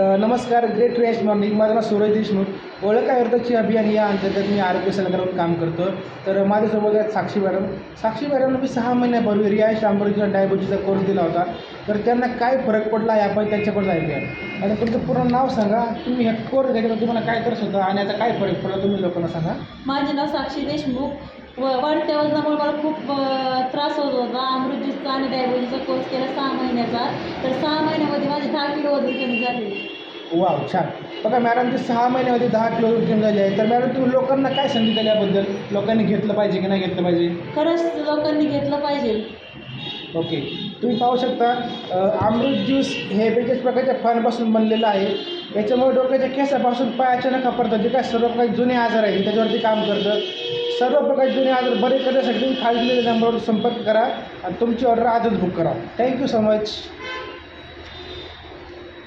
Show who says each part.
Speaker 1: नमस्कार great fresh morning माझं नाव सूरज देशमुख. ओळख आयुर्वेदाची अभियान या अंतर्गत मी आरोग्य सल्लागारावर काम करतो. तर माझ्यासोबत आहेत साक्षी मॅडम. साक्षी मॅडमला मी सहा महिन्यापूर्वी रियाश डांबोरीचा डायबिटीजचा कोर्स दिला होता. तर त्यांना काय फरक पडला या आपण त्यांच्याकडून ऐकूया आणि तुमचं पूर्ण नाव सांगा. तुम्ही हे कोर्स घ्यायचं तुम्हाला काय त्रास होता आणि आता काय फरक पडला तुम्ही लोकांना सांगा.
Speaker 2: माझे नाव साक्षी देशमुख. व वाढत्या वजनामुळे मला खूप त्रास होत होता. आणि डायबिटीचा कोर्स केला सहा महिन्याचा. तर सहा महिन्यामध्ये माझे दहा किलो वजन कमी झाले.
Speaker 1: वाव छान. बघा मॅडम ते सहा महिन्यामध्ये दहा किलो कमी झाले आहे. तर मॅडम तुम्ही लोकांना काय संधी दिली याबद्दल? लोकांनी घेतलं पाहिजे की नाही घेतलं पाहिजे?
Speaker 2: खरंच लोकांनी घेतलं पाहिजे.
Speaker 1: ओके. तुम्ही पाहू शकता अ, अमृत ज्यूस हे वेगवेगळ्या प्रकारच्या फळांपासून बनलेलं आहे. याच्यामुळे डोक्याच्या केसापासून पाय अचानक कापडतात जे काय सर्व प्रकारचे जुने आजार आहेत त्याच्यावरती काम करतं. सर्व प्रकारचे जुने आजार बरे करण्यासाठी तुम्ही खाली दिलेल्या नंबरवर संपर्क करा आणि तुमची ऑर्डर आजच बुक करा. Thank you so much